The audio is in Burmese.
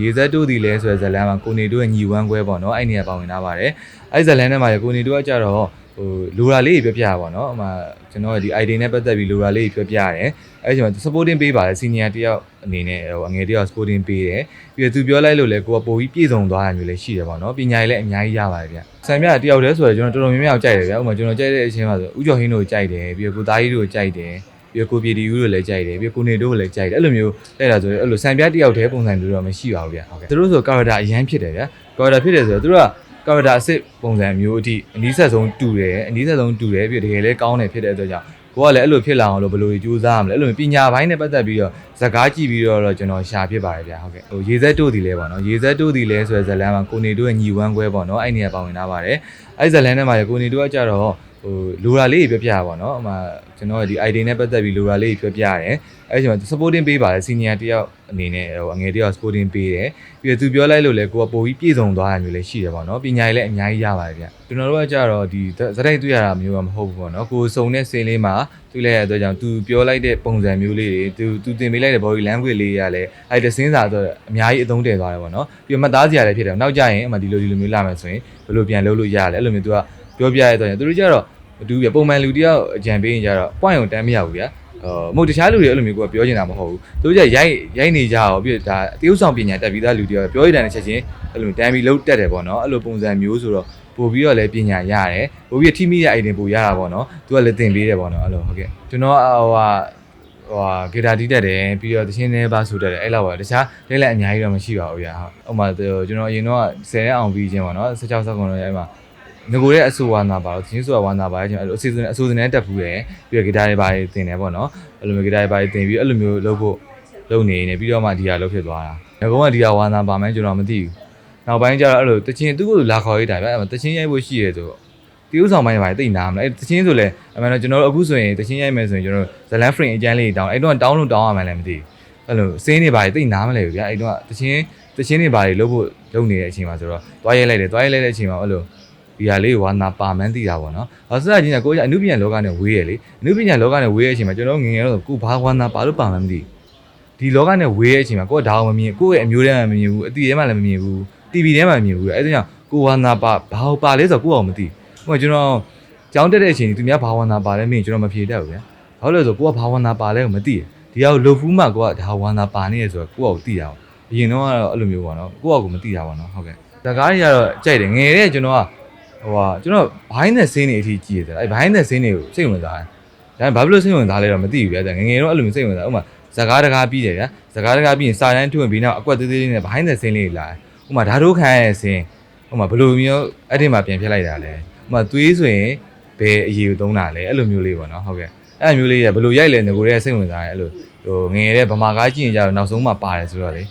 ရေစက်တို့ဒီလဲဆိုတဲ့ဇတ်လန်မှာကိုနေတို့ရဲ့ညီဝမ်းခွဲပေါ့နော်အဲ့နေရာပါဝင်လာပါတယ်အဲ့ဇတ်လန်ထဲမှာကိုနေတို့ကကြတော့ဟိုလိုရာလေးတွေပြောပြပါပေါ့နော်အမှကျွန်တော်ဒီ ID နဲ့ပတ်သက်ပြီးလိုရာလေးတွေပြောပြရတယ်အဲ့ဒီမှာ supporting ပေးပါတယ် senior တယောက်အနေနဲ့ဟိုအငယ်တယောက် supporting ပေးတယ်ပြီးတော့သူပြောလိုက်လို့လဲကိုကပိုပြီးပြည့်စုံသွားတာမျိုးလည်းရှိတယ်ပေါ့နော်ပညာရေးလည်းအများကြီးရပါတယ်ဗျဆံမြတယောက်တည်းဆိုတော့ကျွန်တော်တော်တော်များများကြိုက်တယ်ဗျဥပမာကျွန်တော်ကြိုက်တဲ့အချင်းမှာဆိုဥကျော်ဟင်းတို့ကြိုက်တယ်ပြီးတော့ကိုသားကြီးတို့ကြိုက်တယ် ပြီးတော့ကိုပြည်တီဦးတို့လည်းကြိုက်တယ်ပြီးတော့ကိုနေတို့ကိုလည်းကြိုက်တယ်အဲ့လိုမျိုးတဲ့တာဆိုရင်အဲ့လိုဆံပြတယောက်တည်းပုံစံမျိုးတော့မရှိပါဘူးဗျဟုတ်ကဲ့သူတို့ဆို character အရန်ဖြစ်တယ်ဗျ character ဖြစ်တယ်ဆိုတော့သူတို့က character အစ်စ်ပုံစံမျိုးအထိအနည်းဆက်ဆုံးတူတယ်အနည်းဆက်ဆုံးတူတယ်ပြီးတော့တကယ်လည်းကောင်းတယ်ဖြစ်တဲ့အတွက်ကြောင့်ကိုကလည်းအဲ့လိုဖြစ်လာအောင်လို့ဘယ်လိုကြိုးစားရမလဲအဲ့လိုပညာပိုင်းနဲ့ပတ်သက်ပြီးတော့ဇကားကြည့်ပြီးတော့တော့ကျွန်တော်ရှာဖြစ်ပါတယ်ဗျဟုတ်ကဲ့ဟိုရေစက်တို့ဒီလဲပေါ့နော်ရေစက်တို့ဒီလဲဆိုတဲ့ဇတ်လန်မှာကိုနေတို့ရဲ့ညီဝမ်းခွဲပေါ့နော်အဲ့နေရာပါဝင်လာပါတယ်အဲ့ဇတ်လန်ထဲမှာကိုနေတို့ကကြတော့ ဟိုလိုရာလေးတွေပြောပြပါပေါ့နော်အမှကျွန်တော်ဒီ ID နဲ့ပတ်သက်ပြီးလိုရာလေးတွေပြောပြရတယ်အဲ့ဒီမှာ supporting ပေးပါတယ် senior တယောက်အနေနဲ့ဟိုအငယ်တယောက် supporting ပေးတယ်ပြီးတော့သူပြောလိုက်လို့လဲကိုကပိုပြီးပြည့်စုံသွားတာမျိုးလည်းရှိတယ်ပေါ့နော်ပညာရေးလည်းအများကြီးရပါတယ်ဗျကျွန်တော်တို့ကကြတော့ဒီဇာတ်တိုက်တွေ့ရတာမျိုးကမဟုတ်ဘူးပေါ့နော်ကိုစုံတဲ့စင်လေးမှာတွေ့လိုက်ရတဲ့အတွက်ကြောင့်သူပြောလိုက်တဲ့ပုံစံမျိုးလေးတွေသူသူတင်ပေးလိုက်တဲ့ body language လေးရလဲအဲ့ဒီစင်းစာဆိုအများကြီးအသုံးတည့်သွားတယ်ပေါ့နော်ပြီးတော့မှတ်သားစရာလည်းဖြစ်တယ်နောက်ကြရင်အမှဒီလိုဒီလိုမျိုးလာမယ်ဆိုရင်ဘယ်လိုပြန်လုပ်လို့ရလဲအဲ့လိုမျိုးသူက ပြောပြရတဲ့အတွက်ကြောင့်သူတို့ကြတော့မတူပြပုံမှန်လူတယောက်အကြံပေးရင်ကြတော့ point ကိုတန်းမရဘူးဗျာအော်မဟုတ်တခြားလူတွေအဲ့လိုမျိုးကိုပြောချင်တာမဟုတ်ဘူးသူတို့ကြရိုက်ရိုက်နေကြအောင်ပြီးတော့ဒါတရုပ်ဆောင်ပညာတက်ပြီးသားလူတွေပြောရတဲ့ချက်ချင်းအဲ့လိုတန်းပြီးလှုပ်တက်တယ်ပေါ့နော်အဲ့လိုပုံစံမျိုးဆိုတော့ပို့ပြီးတော့လည်းပညာရတယ်ပို့ပြီးထိမိရဲ့ item ပို့ရတာပေါ့နော်သူကလည်းသင်ပေးတယ်ပေါ့နော်အဲ့လိုဟုတ်ကဲ့ကျွန်တော်ဟိုဟာဟိုဟာဂီတာတီးတက်တယ်ပြီးတော့တချင်းသေးပါဆိုတက်တယ်အဲ့လောက်ပါတခြားလက်လက်အများကြီးတော့မရှိပါဘူးဗျာဟုတ်ဥပမာကျွန်တော်အရင်တော့10ရက်အောင်ပြီးချင်းပေါ့နော်16စက္ကန့်တော့အဲ့မှာ ငကိုရဲ့အဆိုဝါနာပါတော့ချင်းဆိုတာဝါနာပါရဲ့ကျွန်တော်အဲ့လိုအစီအစဉ်အဆိုစနဲ့တက်ဖူးတယ်ပြီးတော့ဂီတာတွေပါတွေသင်တယ်ပေါ့နော်အဲ့လိုမျိုးဂီတာတွေပါတွေသင်ပြီးအဲ့လိုမျိုးလုပ်ဖို့လုပ်နေနေပြီးတော့မှဒီဟာလုပ်ဖြစ်သွားတာငကုံးကဒီဟာဝါနာပါမှန်းကျွန်တော်မသိဘူးနောက်ပိုင်းကျတော့အဲ့လိုတချင်းသူ့ကိုလာခေါ်ရတာဗျအဲ့မှာတချင်းရိုက်ဖို့ရှိရဲဆိုတီးဥဆောင်ပိုင်းတွေပါတိတ်နာမလားအဲ့တချင်းဆိုလဲအမှန်တော့ကျွန်တော်တို့အခုဆိုရင်တချင်းရိုက်မယ်ဆိုရင်ကျွန်တော်တို့ဇလန်ဖရင်အကျန်းလေးတောင်းအဲ့တော့တောင်းလို့တောင်းရမှလည်းမသိဘူးအဲ့လိုစင်းတွေပါတိတ်နာမလဲဘူးဗျအဲ့တော့တချင်းတချင်းတွေပါတွေလုပ်ဖို့လုပ်နေတဲ့အချိန်မှာဆိုတော့တွားရဲလိုက်တယ်တွားရဲလိုက်တဲ့အချိန်မှာအဲ့လို ဒီဟာလေးကိုဝါနာပါမှန်းသိတာပေါ့နော်။ဟောစစချင်းကကိုကြီးအနုပညာလောကနဲ့ဝေးရလေ။အနုပညာလောကနဲ့ဝေးရဲ့အချိန်မှာကျွန်တော်ငယ်ငယ်တော့ကိုဘာဝါနာပါလို့ပါမှန်းမသိဘူး။ဒီလောကနဲ့ဝေးရဲ့အချိန်မှာကိုကဒါအောင်မမြင်ကိုယ့်ရဲ့အမျိုးထဲမှာမမြင်ဘူးအတီထဲမှာလည်းမမြင်ဘူး။ TV ထဲမှာမမြင်ဘူး။အဲဒါကြောင့်ကိုဝါနာပါဘာလို့ပါလဲဆိုတော့ကိုယ့်အောင်မသိဘူး။ဟိုကျွန်တော်ကြောင်းတက်တဲ့အချိန်ကြီးသူများဘာဝါနာပါလဲမင်းကျွန်တော်မဖြေတတ်ဘူးဗျာ။ဘာလို့လဲဆိုတော့ကိုကဘာဝါနာပါလဲကိုမသိဘူး။ဒီဟာကိုလုတ်ဖူးမှကိုကဒါဝါနာပါနေရဆိုတော့ကိုယ့်အောင်သိတာ။အရင်တော့ကတော့အဲ့လိုမျိုးပေါ့နော်။ကိုယ့်အောင်ကိုမသိတာပေါ့နော်ဟုတ်ကဲ့။ဒါကားကြီးကတော့ကြိုက်တယ်ငယ်တဲ့ကျွန်တော်က ဟိုဟာကျွန်တော်ဘိုင်းနဲ့ဆင်းနေအထိကြည့်ရတယ်အဲဘိုင်းနဲ့ဆင်းနေကိုစိတ်ဝင်စားတယ်ဒါပေမဲ့ဘာဖြစ်လို့စိတ်ဝင်စားလဲတော့မသိဘူးဗျာငယ်ငယ်တော့အဲ့လိုမျိုးစိတ်ဝင်စားဥပမာဇကားတကားပြီးတယ်ဗျာဇကားတကားပြီးရင်စာတန်းထွင်ပြီးနောက်အကွက်သေးသေးလေးနဲ့ဘိုင်းနဲ့ဆင်းလေးလာဥပမာဓာတ်တို့ခံရတဲ့ဆင်းဥပမာဘယ်လိုမျိုးအဲ့ဒီမှာပြန်ဖြစ်လိုက်တာလဲဥပမာသွေးဆိုရင်ဘယ်အရေးကိုသုံးတာလဲအဲ့လိုမျိုးလေးပေါ့နော်ဟုတ်ကဲ့အဲ့လိုမျိုးလေးကဘယ်လိုရိုက်လဲငကိုရဲစိတ်ဝင်စားတယ်အဲ့လိုဟိုငယ်ငယ်တဲ့ဗမာကားကြည့်ရင်ကြတော့နောက်ဆုံးမှပါတယ်ဆိုတော့လေ